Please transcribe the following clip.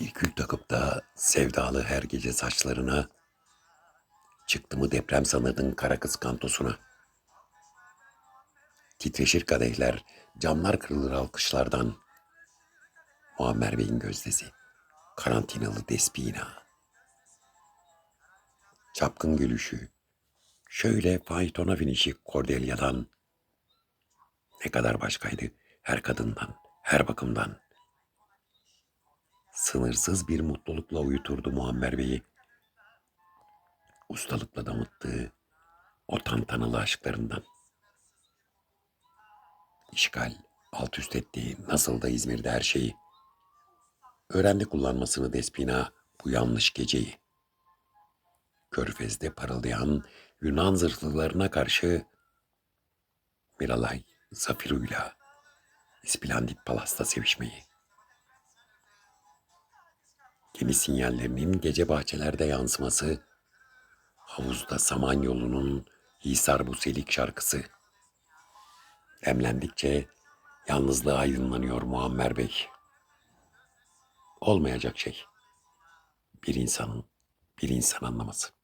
Bir kül takıp da sevdalı her gece saçlarına, çıktı mı deprem sanırdın kara kız kantosuna. Titreşir kadehler, camlar kırılır alkışlardan. Muammer Bey'in gözdesi, karantinalı despina. Çapkın gülüşü, şöyle faytona binişi Cordelia'dan. Ne kadar başkaydı her kadından, her bakımdan. Sınırsız bir mutlulukla uyuturdu Muammer Bey'i. Ustalıkla damıttığı o tantanalı aşklarından. İşgal alt üst ettiği nasıl da İzmir'de her şeyi. Öğrendi kullanmasını Despina bu yanlış geceyi. Körfez'de parıldayan Yunan zırhlılarına karşı Miralay Zafiru'yla İsplandit Palas'ta sevişmeyi. Gemi sinyallerinin gece bahçelerde yansıması, havuzda Samanyolu'nun Hisar bu selik şarkısı. Demlendikçe yalnızlığı aydınlanıyor Muammer Bey. Olmayacak şey. Bir insanın bir insan anlaması.